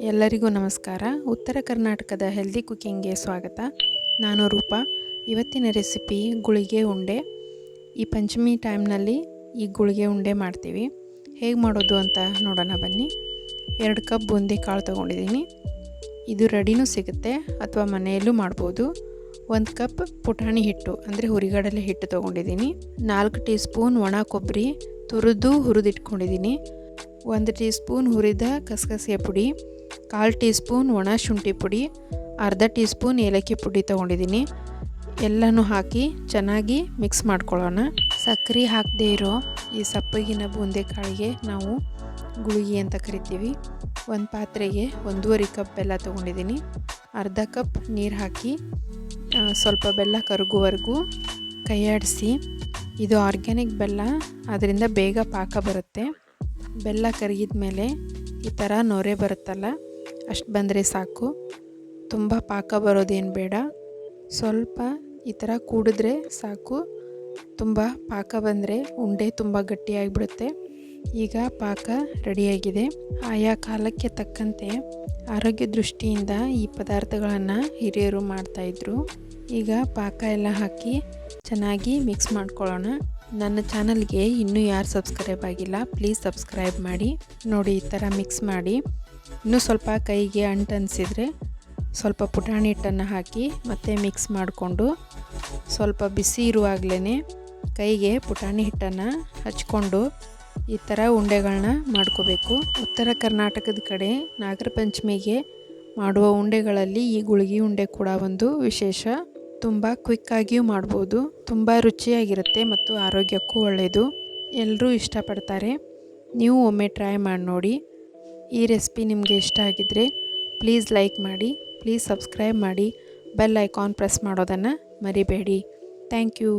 ಎಲ್ಲರಿಗೂ ನಮಸ್ಕಾರ. ಉತ್ತರ ಕರ್ನಾಟಕದ ಹೆಲ್ದಿ ಕುಕ್ಕಿಂಗ್ಗೆ ಸ್ವಾಗತ. ನಾನು ರೂಪ. ಇವತ್ತಿನ ರೆಸಿಪಿ ಗುಳಿಗೆ ಉಂಡೆ. ಈ ಪಂಚಮಿ ಟೈಮ್ನಲ್ಲಿ ಈ ಗುಳಿಗೆ ಉಂಡೆ ಮಾಡ್ತೀವಿ. ಹೇಗೆ ಮಾಡೋದು ಅಂತ ನೋಡೋಣ ಬನ್ನಿ. ಎರಡು ಕಪ್ ಬೂಂದಿ ಕಾಳು ತೊಗೊಂಡಿದ್ದೀನಿ. ಇದು ರೆಡಿನೂ ಸಿಗುತ್ತೆ ಅಥವಾ ಮನೆಯಲ್ಲೂ ಮಾಡ್ಬೋದು. ಒಂದು ಕಪ್ ಪುಟಾಣಿ ಹಿಟ್ಟು, ಅಂದರೆ ಹುರಿಗಡಲೆ ಹಿಟ್ಟು ತೊಗೊಂಡಿದ್ದೀನಿ. ನಾಲ್ಕು ಟೀ ಸ್ಪೂನ್ ಒಣ ಕೊಬ್ಬರಿ, ತುರಿದು ಹುರಿದಿಟ್ಕೊಂಡಿದ್ದೀನಿ. ಒಂದು ಟೀ ಸ್ಪೂನ್ ಹುರಿದ ಕಸಕಸೆ ಪುಡಿ ಕಾಲು ಟೀ ಸ್ಪೂನ್ ಒಣ ಶುಂಠಿ ಪುಡಿ, ಅರ್ಧ ಟೀ ಸ್ಪೂನ್ ಏಲಕ್ಕಿ ಪುಡಿ ತೊಗೊಂಡಿದ್ದೀನಿ. ಎಲ್ಲನೂ ಹಾಕಿ ಚೆನ್ನಾಗಿ ಮಿಕ್ಸ್ ಮಾಡ್ಕೊಳ್ಳೋಣ. ಸಕ್ಕರೆ ಹಾಕದೇ ಇರೋ ಈ ಸಪ್ಪಗಿನ ಬೂಂದೆ ಕಾಳಿಗೆ ನಾವು ಗುಳಿಗೆ ಅಂತ ಕರಿತೀವಿ. ಒಂದು ಪಾತ್ರೆಗೆ ಒಂದೂವರೆ ಕಪ್ ಬೆಲ್ಲ ತೊಗೊಂಡಿದ್ದೀನಿ. ಅರ್ಧ ಕಪ್ ನೀರು ಹಾಕಿ ಸ್ವಲ್ಪ ಬೆಲ್ಲ ಕರಗುವರೆಗೂ ಕೈಯಾಡಿಸಿ. ಇದು ಆರ್ಗ್ಯಾನಿಕ್ ಬೆಲ್ಲ ಅದರಿಂದ ಬೇಗ ಪಾಕ ಬರುತ್ತೆ. ಬೆಲ್ಲ ಕರಗಿದ ಮೇಲೆ ಈ ಥರ ನೊರೆ ಬರುತ್ತಲ್ಲ ಅಷ್ಟು ಬಂದರೆ ಸಾಕು. ತುಂಬ ಪಾಕ ಬರೋದೇನು ಬೇಡ. ಸ್ವಲ್ಪ ಈ ಥರ ಕೂಡಿದ್ರೆ ಸಾಕು. ತುಂಬ ಪಾಕ ಬಂದರೆ ಉಂಡೆ ತುಂಬ ಗಟ್ಟಿಯಾಗಿಬಿಡುತ್ತೆ. ಈಗ ಪಾಕ ರೆಡಿಯಾಗಿದೆ. ಆಯಾ ಕಾಲಕ್ಕೆ ತಕ್ಕಂತೆ ಆರೋಗ್ಯ ದೃಷ್ಟಿಯಿಂದ ಈ ಪದಾರ್ಥಗಳನ್ನು ಹಿರಿಯರು ಮಾಡ್ತಾಯಿದ್ರು ಈಗ ಪಾಕ ಎಲ್ಲ ಹಾಕಿ ಚೆನ್ನಾಗಿ ಮಿಕ್ಸ್ ಮಾಡ್ಕೊಳ್ಳೋಣ. ನನ್ನ ಚಾನಲ್ಗೆ ಇನ್ನೂ ಯಾರು ಸಬ್ಸ್ಕ್ರೈಬ್ ಆಗಿಲ್ಲ ಪ್ಲೀಸ್ ಸಬ್ಸ್ಕ್ರೈಬ್ ಮಾಡಿ. ನೋಡಿ ಈ ಥರ ಮಿಕ್ಸ್ ಮಾಡಿ. ಇನ್ನೂ ಸ್ವಲ್ಪ ಕೈಗೆ ಅಂಟನಿಸಿದರೆ ಸ್ವಲ್ಪ ಪುಟಾಣಿ ಹಿಟ್ಟನ್ನು ಹಾಕಿ ಮತ್ತೆ ಮಿಕ್ಸ್ ಮಾಡಿಕೊಂಡು ಸ್ವಲ್ಪ ಬಿಸಿ ಇರುವಾಗಲೇ ಕೈಗೆ ಪುಟಾಣಿ ಹಿಟ್ಟನ್ನು ಹಚ್ಕೊಂಡು ಈ ಥರ ಉಂಡೆಗಳನ್ನ ಮಾಡ್ಕೋಬೇಕು. ಉತ್ತರ ಕರ್ನಾಟಕದ ಕಡೆ ನಾಗರ ಪಂಚಮಿಗೆ ಮಾಡುವ ಉಂಡೆಗಳಲ್ಲಿ ಈ ಗುಳಿಗೆ ಉಂಡೆ ಕೂಡ ಒಂದು ವಿಶೇಷ. ತುಂಬ ಕ್ವಿಕ್ಕಾಗಿಯೂ ಮಾಡ್ಬೋದು, ತುಂಬ ರುಚಿಯಾಗಿರುತ್ತೆ ಮತ್ತು ಆರೋಗ್ಯಕ್ಕೂ ಒಳ್ಳೆಯದು ಎಲ್ಲರೂ ಇಷ್ಟಪಡ್ತಾರೆ. ನೀವು ಒಮ್ಮೆ ಟ್ರೈ ಮಾಡಿ ನೋಡಿ. ಈ ರೆಸಿಪಿ ನಿಮಗೆ ಇಷ್ಟ ಆಗಿದ್ದರೆ ಪ್ಲೀಸ್ ಲೈಕ್ ಮಾಡಿ, ಪ್ಲೀಸ್ ಸಬ್ಸ್ಕ್ರೈಬ್ ಮಾಡಿ, ಬೆಲ್ ಐಕಾನ್ ಪ್ರೆಸ್ ಮಾಡೋದನ್ನು ಮರಿಬೇಡಿ. Thank you.